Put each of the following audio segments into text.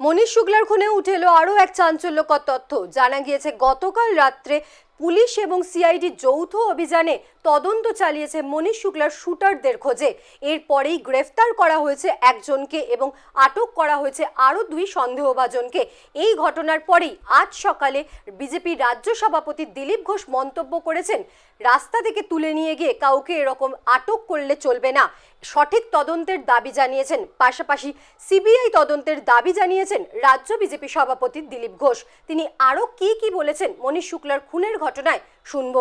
মনীষ শুক্লার খুনে উঠে এলো আরও এক চাঞ্চল্যকর তথ্য। জানা গিয়েছে গতকাল রাত্রে পুলিশ এবং সিআইডি যৌথ অভিযানে তদন্ত চালিয়েছে মনীষ শুক্লার শুটারদের খোঁজে। এরপরেই গ্রেফতার করা হয়েছে একজনকে এবং আটক করা হয়েছে আরও দুই সন্দেহভাজনকে। এই ঘটনার পরেই আজ সকালে বিজেপি রাজ্য সভাপতি দিলীপ ঘোষ মন্তব্য করেছেন, রাস্তা থেকে তুলে নিয়ে গিয়ে কাউকে এরকম আটক করলে চলবে না। সঠিক তদন্তের দাবি জানিয়েছেন, পাশাপাশি সিবিআই তদন্তের দাবি জানিয়েছেন রাজ্য বিজেপি সভাপতি দিলীপ ঘোষ। তিনি আরও কি কি বলেছেন মনীষ শুক্লার খুনের ঘটনায় শুনব।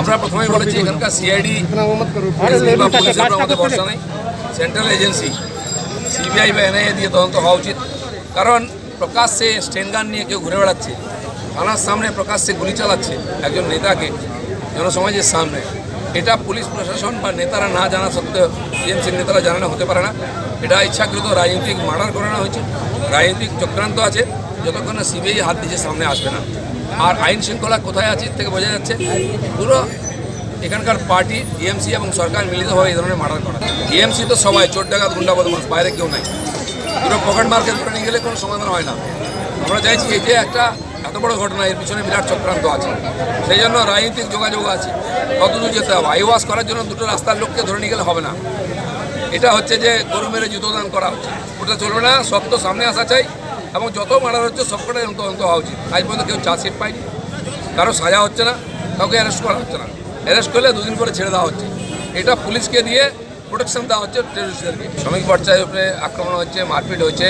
আমরা প্রথমেই বলেছি এখানকার সিআইডি বা পুলিশের আমাদের ভরসা নেই। সেন্ট্রাল এজেন্সি সিবিআই বা এনআইএ দিয়ে তদন্ত হওয়া উচিত। কারণ প্রকাশ্যে স্টেনগান নিয়ে কেউ ঘুরে বেড়াচ্ছে থানার সামনে প্রকাশ্যে গুলি চালাচ্ছে একজন নেতাকে জনসমাজের সামনে। এটা পুলিশ প্রশাসন বা নেতারা না জানা সত্ত্বেও টিএমসির নেতারা জানানো হতে পারে না। এটা ইচ্ছাকৃত রাজনৈতিক মার্ডার করানো হয়েছে। রাজনৈতিক চক্রান্ত আছে। যতক্ষণ না সিবিআই হাত দিচ্ছে সামনে আসবে না। আর আইন শৃঙ্খলা কোথায় আছে থেকে বোঝা যাচ্ছে, পুরো এখানকার পার্টি টিএমসি এবং সরকার মিলিতভাবে এই ধরনের মার্ডার করা। টিএমসি তো সবাই, চোর ডাকাত, গুন্ডা বদমাস বাইরে কেউ নাই। পুরো পকেট মার্কেট ধরে নিয়ে গেলে কোনো সমাধান হয় না। আমরা চাইছি এই যে একটা এত বড় ঘটনা, এর পিছনে বিরাট চক্রান্ত আছে। সেই জন্য রাজনৈতিক যোগাযোগ আছে। কতদূর যেতে হবে? আইওয়াস করার জন্য দুটো রাস্তার লোককে ধরে নিয়ে গেলে হবে না। এটা হচ্ছে যে গরু মেরে জুতোদান করা হচ্ছে। ওটা চলবে না সত্য সামনে আসা চাই। এবং যত মার্ডার হচ্ছে সবকটাই তদন্ত হওয়া উচিত। আজ পর্যন্ত কেউ চার্জশিট পায়নি, কারও সাজা হচ্ছে না, কাউকে অ্যারেস্ট করা হচ্ছে না। অ্যারেস্ট করলে দুদিন পরে ছেড়ে দেওয়া হচ্ছে। এটা পুলিশকে দিয়ে প্রোটেকশন দেওয়া হচ্ছে টেরোরিস্টদেরকে শ্রমিক পর্যায়ের উপরে আক্রমণ হচ্ছে, মারপিট হচ্ছে।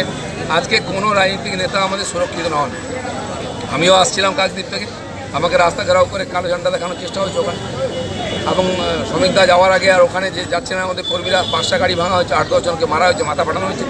আজকে কোনো রাজনৈতিক নেতা আমাদের সুরক্ষিত নন। আমিও আসছিলাম কাকদ্বীপ থেকে। আমাকে রাস্তা ঘেরাও করে কালো ঝান্ডা দেখানোর চেষ্টা হয়েছে ওখানে। এবং শ্রমিকদা যাওয়ার আগে আর ওখানে যে যাচ্ছে না আমাদের কর্মীরা, পাঁচটা গাড়ি ভাঙা হয়েছে, আট দশজনকে মারা হয়েছে, মাথা ফাটানো হয়েছে।